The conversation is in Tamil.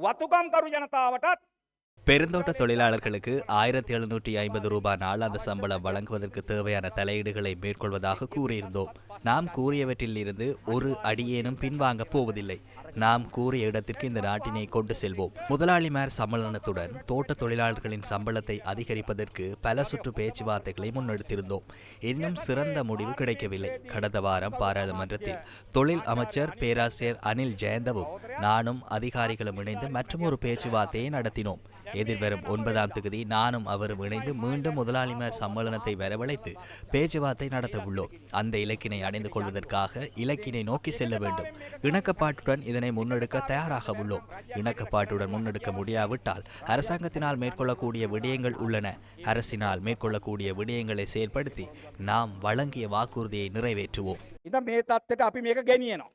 වතුකම්කරු ජනතාවටත් பெருந்தோட்ட தொழிலாளர்களுக்கு ஆயிரத்தி எழுநூற்றி ஐம்பது ரூபாய் நாளாந்த சம்பளம் வழங்குவதற்கு தேவையான தலையீடுகளை மேற்கொள்வதாக கூறியிருந்தோம். நாம் கூறியவற்றில் இருந்து ஒரு அடியேனும் பின்வாங்கப் போவதில்லை. நாம் கூறிய இடத்திற்கு இந்த நாட்டினை கொண்டு செல்வோம். முதலாளிமார் சம்மேளனத்துடன் தோட்ட தொழிலாளர்களின் சம்பளத்தை அதிகரிப்பதற்கு பல சுற்று பேச்சுவார்த்தைகளை முன்னெடுத்திருந்தோம். இன்னும் சிறந்த முடிவு கிடைக்கவில்லை. கடந்த வாரம் பாராளுமன்றத்தில் தொழில் அமைச்சர் பேராசிரியர் அனில் ஜெயந்தவும் நானும் அதிகாரிகளும் இணைந்து மற்றொரு பேச்சுவார்த்தையை நடத்தினோம். எதிர்வரும் ஒன்பதாம் தேதி நானும் அவரும் இணைந்து மீண்டும் முதலாளிமர் சம்மேளனத்தை வரவழைத்து பேச்சுவார்த்தை நடத்த உள்ளோம் அந்த இலக்கினை அடைந்து கொள்வதற்காக இலக்கினை நோக்கி செல்ல வேண்டும். இணக்கப்பாட்டுடன் இதனை முன்னெடுக்க தயாராக உள்ளோம். இணக்கப்பாட்டுடன் முன்னெடுக்க முடியாவிட்டால் அரசாங்கத்தினால் மேற்கொள்ளக்கூடிய விடயங்கள் உள்ளன. அரசினால் மேற்கொள்ளக்கூடிய விடயங்களை செயற்படுத்தி நாம் வழங்கிய வாக்குறுதியை நிறைவேற்றுவோம். இதான் மே தத்தட்டு அப்படி மேக கணியணும்